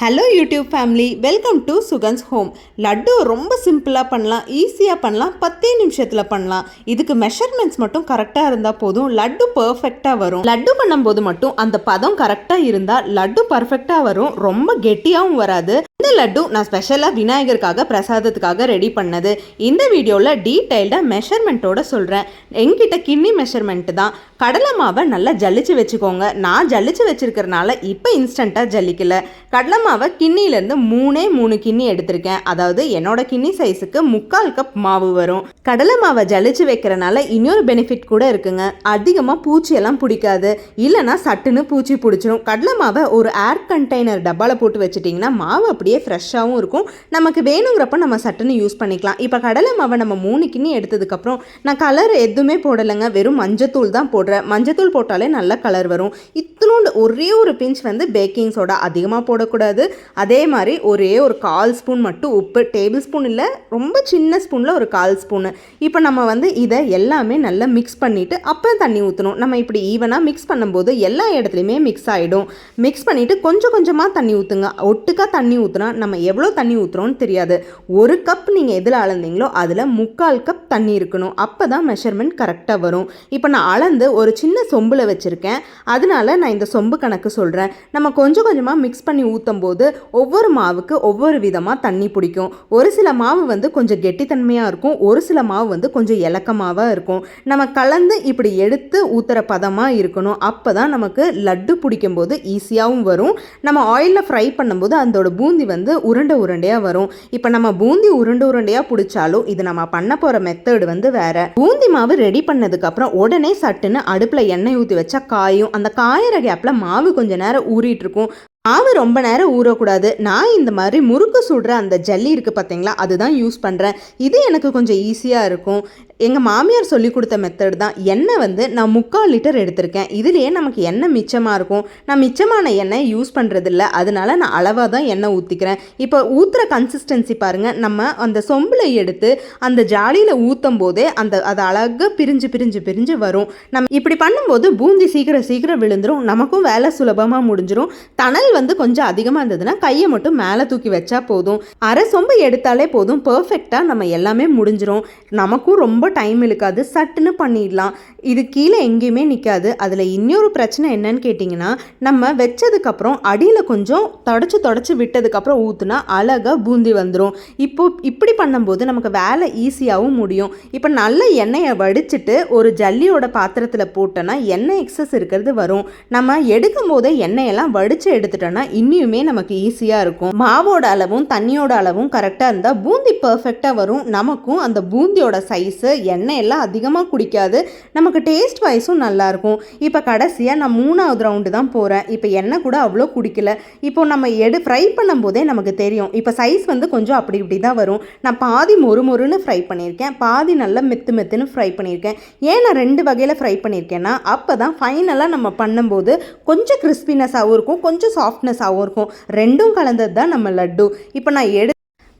Hello YouTube family welcome to Sugans home laddu ரொம்ப சிம்பிளாக பண்ணலாம் ஈஸியாக பண்ணலாம் பத்தே நிமிஷத்தில் பண்ணலாம் இதுக்கு மெஷர்மெண்ட்ஸ் மட்டும் கரெக்டாக இருந்தால் போதும் லட்டு பர்ஃபெக்டாக வரும். லட்டு பண்ணும்போது மட்டும் அந்த பதம் கரெக்டாக இருந்தால் லட்டு பர்ஃபெக்டாக வரும். ரொம்ப கெட்டியாகவும் வராது. இந்த லட்டு நான் ஸ்பெஷலாக விநாயகருக்காக பிரசாதத்துக்காக ரெடி பண்ணது. இந்த வீடியோவில் டீட்டெயில்டாக மெஷர்மெண்ட்டோட சொல்கிறேன் எங்கிட்ட கிண்ணி மெஷர்மெண்ட்டு தான். கடலை மாவை நல்லா ஜல்லிச்சு வச்சுக்கோங்க. நான் ஜல்லிச்சு வச்சுருக்கிறனால இப்போ இன்ஸ்டண்ட்டாக ஜல்லிக்கல கடலை மாவை கிண்ணிலேருந்து மூணே மூணு கிண்ணி எடுத்திருக்கேன். அதாவது என்னோட கிண்ணி சைஸுக்கு முக்கால் கப் மாவு வரும். கடலை மாவை ஜலிச்சு வைக்கிறனால இன்னொரு பெனிஃபிட் கூட இருக்குங்க. அதிகமாக பூச்சியெல்லாம் பிடிக்காது. இல்லைன்னா சட்டுன்னு பூச்சி பிடிச்சிரும். கடலை மாவை ஒரு ஏர் கண்டெய்னர் டப்பாவில் போட்டு வச்சுட்டிங்கன்னா மாவு அப்படியே ஃப்ரெஷ்ஷாகவும் இருக்கும். நமக்கு வேணுங்கிறப்ப நம்ம சட்டுன்னு யூஸ் பண்ணிக்கலாம். இப்போ கடலை மாவை நம்ம மூணு கிண்ணி எடுத்ததுக்கப்புறம் நான் கலர் எதுவுமே போடலைங்க. வெறும் மஞ்சத்தூள் தான் போடுறேன். மஞ்சத்தூள் போட்டாலே நல்ல கலர் வரும். இத்தினோண்டு ஒரே ஒரு பிஞ்ச் வந்து பேக்கிங் சோடா அதிகமாக போடக்கூடாது. அதே மாதிரி ஒரே ஒரு கால் ஸ்பூன் மட்டும் உப்பு டேபிள் ஸ்பூன் இல்லை ரொம்ப சின்ன ஸ்பூனில் ஒரு கால் ஸ்பூனு இப்போ நம்ம வந்து இதை எல்லாமே நல்லா மிக்ஸ் பண்ணிவிட்டு அப்புறம் தண்ணி ஊற்றணும் நம்ம இப்படி ஈவனாக மிக்ஸ் பண்ணும்போது எல்லா இடத்துலையுமே மிக்ஸ் ஆகிடும் மிக்ஸ் பண்ணிவிட்டு கொஞ்சம் கொஞ்சமாக தண்ணி ஊற்றுங்க ஒட்டுக்கா தண்ணி ஊற்றுனா நம்ம எவ்வளோ தண்ணி ஊற்றுறோன்னு தெரியாது. ஒரு கப் நீங்கள் எதில் அளந்தீங்களோ அதில் முக்கால் கப் தண்ணி இருக்கணும். அப்போ தான் மெஷர்மெண்ட் கரெக்டாக வரும். இப்போ நான் அளந்து ஒரு சின்ன சொம்பில் வச்சுருக்கேன். அதனால நான் இந்த சொம்பு கணக்கு சொல்கிறேன் நம்ம கொஞ்சம் கொஞ்சமாக மிக்ஸ் பண்ணி ஊற்றும் போது ஒவ்வொரு மாவுக்கு ஒவ்வொரு விதமாக தண்ணி பிடிக்கும். ஒரு சில மாவு வந்து கொஞ்சம் கெட்டித்தன்மையாக இருக்கும். ஒரு சில மாவு வந்து கொஞ்சம் இலக்கமாவாக இருக்கும். நம்ம கலந்து இப்படி எடுத்து ஊற்றுற பதமாக இருக்கணும். அப்போ தான் நமக்கு லட்டு பிடிக்கும் போது ஈஸியாகவும் வரும். நம்ம ஆயிலில் ஃப்ரை பண்ணும்போது அதோட பூந்தி வந்து வந்து உருண்டை உருண்டையாக வரும். இப்போ நம்ம பூந்தி உருண்டை உருண்டையாக பிடிச்சாலும் இது நம்ம பண்ண போகிற மெத்தடு வந்து வேற. பூந்தி மாவு ரெடி பண்ணதுக்கப்புறம் உடனே சட்டுன்னு அடுப்பில் எண்ணெய் ஊற்றி வச்சா காயும். அந்த காயிற கேப்பில் மாவு கொஞ்ச நேரம் ஊறிட்டு இருக்கும். மாவு ரொம்ப நேரம் ஊறக்கூடாது. நான் இந்த மாதிரி முறுக்கு சுடுற அந்த ஜல்லி இருக்குது பார்த்தீங்களா அதுதான் யூஸ் பண்ணுறேன் இது எனக்கு கொஞ்சம் ஈஸியாக இருக்கும். எங்கள் மாமியார் சொல்லி கொடுத்த மெத்தட் தான். எண்ணெய் வந்து நான் முக்கால் லிட்டர் எடுத்திருக்கேன். இதுலேயே நமக்கு எண்ணெய் மிச்சமாக இருக்கும். நான் மிச்சமான எண்ணெய் யூஸ் பண்ணுறதில்ல அதனால நான் அளவாக தான் எண்ணெய் ஊற்றிக்கிறேன் இப்போ ஊற்றுற கன்சிஸ்டன்சி பாருங்கள் நம்ம அந்த சொம்பில் எடுத்து அந்த ஜாலியில் ஊற்றும் போதே அந்த அது அழகாக பிரிஞ்சு பிரிஞ்சு பிரிஞ்சு வரும். நம்ம இப்படி பண்ணும்போது பூந்தி சீக்கிரம் சீக்கிரம் விழுந்துடும் நமக்கும் வேலை சுலபமாக முடிஞ்சிடும் தணல் வந்து கொஞ்சம் அதிகமாக இருந்ததுன்னா கையை மட்டும் மேலே தூக்கி வச்சா போதும். அரை சொம்பு எடுத்தாலே போதும். பர்ஃபெக்டாக நம்ம எல்லாமே முடிஞ்சிரும். நமக்கும் ரொம்ப டைம் இழுக்காது. சட்டுன்னு பண்ணிடலாம். இது கீழே எங்கேயுமே நிற்காது அதில் இன்னொரு பிரச்சனை என்னன்னு கேட்டிங்கன்னா நம்ம வச்சதுக்கப்புறம் அடியில் கொஞ்சம் தொடச்சி தொடச்சி விட்டதுக்கப்புறம் ஊற்றுனா அழகாக பூந்தி வந்துடும் இப்போ இப்படி பண்ணும்போது நமக்கு வேலை ஈஸியாகவும் முடியும். இப்போ நல்ல எண்ணெயை வடிச்சிட்டு ஒரு ஜல்லியோட பாத்திரத்தில் போட்டோன்னா எண்ணெய் எக்ஸஸ் இருக்கிறது வரும். நம்ம எடுக்கும் போதே எண்ணெயெல்லாம் வடித்து எடுத்துட்டோன்னா இன்னியுமே நமக்கு ஈஸியாக இருக்கும். மாவோட அளவும் தண்ணியோட அளவும் கரெக்டாக இருந்தால் பூந்தி பர்ஃபெக்டாக வரும். நமக்கும் அந்த பூந்தியோட சைஸு எண்ணெய் எல்லாம் அதிகமாக குடிக்காது. நமக்கு டேஸ்ட் வைஸும் நல்லாயிருக்கும் இப்போ கடைசியாக நான் மூணாவது ரவுண்டு தான் போகிறேன் இப்போ எண்ணெய் கூட அவ்வளோ குடிக்கல. இப்போ நம்ம எடு ஃப்ரை பண்ணும்போதே நமக்கு தெரியும். இப்போ சைஸ் வந்து கொஞ்சம் அப்படி இப்படி தான் வரும். நான் பாதி மொறு மொறுன்னு ஃப்ரை பண்ணியிருக்கேன். பாதி நல்லா மெத்து மெத்துன்னு ஃப்ரை பண்ணியிருக்கேன். ஏன் நான் ரெண்டு வகையில் ஃப்ரை பண்ணியிருக்கேன்னா அப்போ தான் ஃபைனலாக நம்ம பண்ணும்போது கொஞ்சம் கிறிஸ்பினஸாகவும் இருக்கும். கொஞ்சம் சாஃப்ட் சாஃப்ட்னஸாகவும் இருக்கும். ரெண்டும் கலந்தது தான் நம்ம லட்டு. இப்போ நான் எடு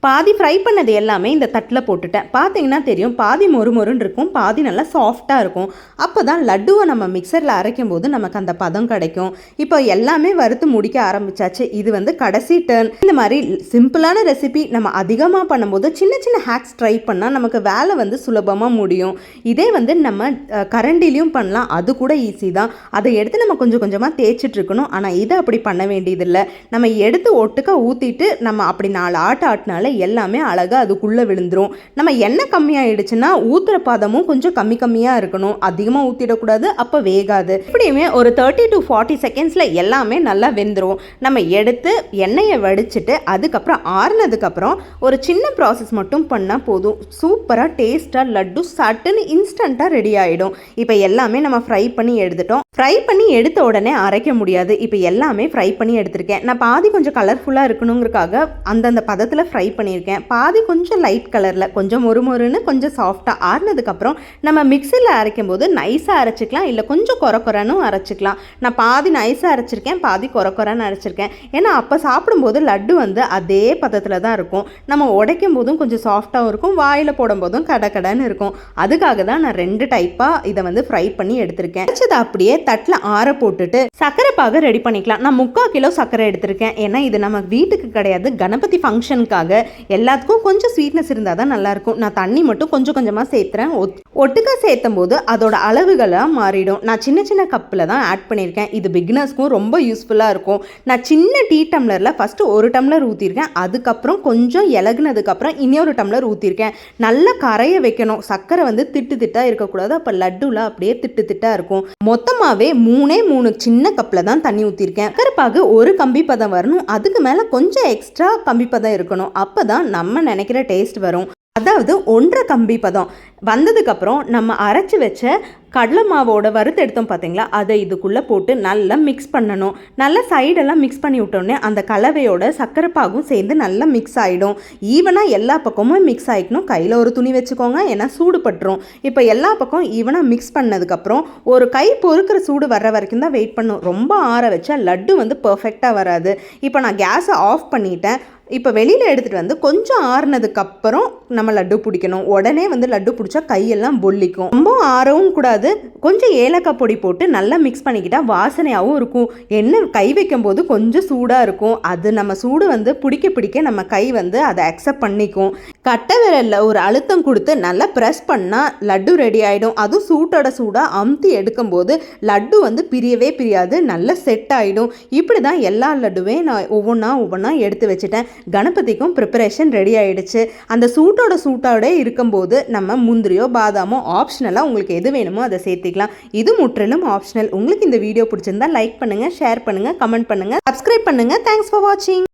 பாதி ஃப்ரை பண்ணது எல்லாமே இந்த தட்டில் போட்டுட்டேன். பார்த்தீங்கன்னா தெரியும் பாதி மொறு மொறுன்னு இருக்கும் பாதி நல்லா சாஃப்டாக இருக்கும். அப்போ தான் லட்டுவை நம்ம மிக்சரில் அரைக்கும் போது நமக்கு அந்த பதம் கிடைக்கும். இப்போ எல்லாமே வறுத்து முடிக்க ஆரம்பிச்சாச்சு. இது வந்து கடைசி டர்ன் இந்த மாதிரி சிம்பிளான ரெசிபி நம்ம அதிகமாக பண்ணும்போது சின்ன சின்ன ஹேக்ஸ் ட்ரை பண்ணால் நமக்கு வேலை வந்து சுலபமாக முடியும். இதே வந்து நம்ம கரண்டிலையும் பண்ணலாம். அது கூட ஈஸி தான். அதை எடுத்து நம்ம கொஞ்சம் கொஞ்சமாக தேய்ச்சிட்டு இருக்கணும். ஆனால் இதை அப்படி பண்ண வேண்டியதில்லை. நம்ம எடுத்து ஒட்டுக்க ஊற்றிட்டு நம்ம அப்படி நாலு ஆட்டு ஆட்டினால எல்லாமே அழகாக அதுக்குள்ளே விழுந்துரும். நம்ம எண்ணெய் கம்மியாயிடுச்சுன்னா ஊற்றுற பதமும் கொஞ்சம் கம்மி கம்மியாக இருக்கணும். அதிகமாக ஊற்றிடக்கூடாது அப்போ வேகாது. இப்படியுமே ஒரு தேர்ட்டி டு ஃபார்ட்டி செகண்ட்ஸில் எல்லாமே நல்லா வெந்துடும் நம்ம எடுத்து எண்ணெயை வடிச்சிட்டு அதுக்கப்புறம் ஆறுனதுக்கப்புறம் ஒரு சின்ன ப்ராசஸ் மட்டும் பண்ணால் போதும். சூப்பராக டேஸ்ட்டாக லட்டு சட்டுன்னு இன்ஸ்டண்ட்டாக ரெடி ஆகிடும் இப்போ எல்லாமே நம்ம ஃப்ரை பண்ணி எடுத்துட்டோம். ஃப்ரை பண்ணி எடுத்த உடனே அரைக்க முடியாது. இப்போ எல்லாமே ஃப்ரை பண்ணி எடுத்திருக்கேன். நான் பாதி கொஞ்சம் கலர்ஃபுல்லாக இருக்கணுங்கிறக்காக அந்தந்த பதத்தில் ஃப்ரை பண்ணியிருக்கேன். பாதி கொஞ்சம் லைட் கலரில் கொஞ்சம் மொறு மொறுன்னு கொஞ்சம் சாஃப்டாக ஆறுனதுக்கப்புறம் நம்ம மிக்சியில் அரைக்கும் போது நைஸாக அரைச்சிக்கலாம். இல்லை கொஞ்சம் கொர கொரனும் அரைச்சிக்கலாம். நான் பாதி நைஸாக அரைச்சிருக்கேன் பாதி கொர கொரன்னு அரைச்சிருக்கேன். ஏன்னா அப்போ சாப்பிடும்போது லட்டு வந்து அதே பதத்தில் தான் இருக்கும். நம்ம உடைக்கும் போதும் கொஞ்சம் சாஃப்டாகவும் இருக்கும். வாயில் போடும்போதும் கடை கடைன்னு இருக்கும். அதுக்காக தான் நான் ரெண்டு டைப்பாக இதை வந்து ஃப்ரை பண்ணி எடுத்திருக்கேன். அரைச்சதை அப்படியே தட்டில் ஆற போட்டுட்டு சர்க்கரை பாக ரெடி பண்ணிக்கலாம். நான் முக்கால் கிலோ சர்க்கரை எடுத்திருக்கேன். ஏன்னா இது நம்ம வீட்டுக்கு கிடையாது. கணபதி ஃபங்க்ஷனுக்காக எல்லாத்துக்கும் கொஞ்சம் ஸ்வீட்னஸ் இருந்தால் தான் நல்லாயிருக்கும். நான் தண்ணி மட்டும் கொஞ்சம் கொஞ்சமாக சேர்த்துறேன். ஒட்டுக்கா சேர்த்தும் போது அதோட அளவுகளாக மாறிடும். நான் சின்ன சின்ன கப்பில் தான் ஆட் பண்ணியிருக்கேன். இது பிகினர்ஸ்க்கும் ரொம்ப யூஸ்ஃபுல்லாக இருக்கும். நான் சின்ன டீ டம்ளரில் ஃபஸ்ட்டு ஒரு டம்ளர் ஊற்றிருக்கேன் அதுக்கப்புறம் கொஞ்சம் இலகுனதுக்கப்புறம் இன்னொரு டம்ளர் ஊற்றிருக்கேன் நல்லா கரைய வைக்கணும். சர்க்கரை வந்து திட்டு திட்டாக இருக்கக்கூடாது. அப்போ லட்டுலாம் அப்படியே திட்டு திட்டாக இருக்கும். மொத்தமாகவே மூணே மூணு சின்ன கப்பில் தான் தண்ணி ஊற்றிருக்கேன் சர்க்கரை ஒரு கம்பி பதம் வரணும். அதுக்கு மேலே கொஞ்சம் எக்ஸ்ட்ரா கம்பி பதம் இருக்கணும். அப்போ தான் நம்ம நினைக்கிற டேஸ்ட் வரும். அதாவது ஒன்றரை கம்பி பதம். வந்ததுக்கப்புறம் நம்ம அரைச்சி வச்ச கடலை மாவோட வறுத்து எடுத்தோம் பார்த்தீங்களா அதை இதுக்குள்ளே போட்டு நல்லா மிக்ஸ் பண்ணணும். நல்லா சைடெல்லாம் மிக்ஸ் பண்ணி விட்டோன்னே அந்த கலவையோட சர்க்கரை பாகும் சேர்ந்து நல்லா மிக்ஸ் ஆகிடும் ஈவனாக எல்லா பக்கமும் மிக்ஸ் ஆகிக்கணும் கையில் ஒரு துணி வச்சுக்கோங்க ஏன்னா சூடு பட்டுரும். இப்போ எல்லா பக்கம் ஈவனாக மிக்ஸ் பண்ணதுக்கப்புறம் ஒரு கை பொறுக்கிற சூடு வர்ற வரைக்கும் தான் வெயிட் பண்ணும் ரொம்ப ஆற வச்சா லட்டு வந்து பர்ஃபெக்டாக வராது. இப்போ நான் கேஸை ஆஃப் பண்ணிட்டேன். இப்போ வெளியில் எடுத்துகிட்டு வந்து கொஞ்சம் ஆறுனதுக்கப்புறம் நம்ம லட்டு பிடிக்கணும். உடனே வந்து லட்டு பிடிச்சா கையெல்லாம் பொல்லிக்கும் ரொம்ப ஆறவும் கூடாது. கொஞ்சம் ஏலக்காய் பொடி போட்டு நல்லா மிக்ஸ் பண்ணிக்கிட்டால் வாசனையாகவும் இருக்கும். எண்ணெய் கை வைக்கும் போது கொஞ்சம் சூடாக இருக்கும். அது நம்ம சூடு வந்து பிடிக்க பிடிக்க நம்ம கை வந்து அதை அக்செப்ட் பண்ணிக்கும். கட்டை விரலில் ஒரு அழுத்தம் கொடுத்து நல்லா ப்ரெஸ் பண்ணால் லட்டு ரெடி ஆகிடும் அதுவும் சூட்டோட சூடாக அமுத்தி எடுக்கும்போது லட்டு வந்து பிரியவே பிரியாது. நல்லா செட் ஆகிடும் இப்படி தான் எல்லா லட்டுவே நான் ஒவ்வொன்றா ஒவ்வொன்றா எடுத்து வச்சுட்டேன். கணபதிக்கும் ப்ரிப்பரேஷன் ரெடி ஆயிடுச்சு. அந்த சூட்டோட சூட்டோட இருக்கும்போது நம்ம முந்திரியோ பாதாமோ ஆப்ஷனலாக உங்களுக்கு எது வேணுமோ அதை சேர்த்திக்கலாம். இது முற்றிலும் ஆப்ஷனல் உங்களுக்கு இந்த வீடியோ பிடிச்சிருந்தா லைக் பண்ணுங்கள் ஷேர் பண்ணுங்கள் கமெண்ட் பண்ணுங்கள் சப்ஸ்கிரைப் பண்ணுங்கள் தேங்க்ஸ் ஃபார் வாட்சிங்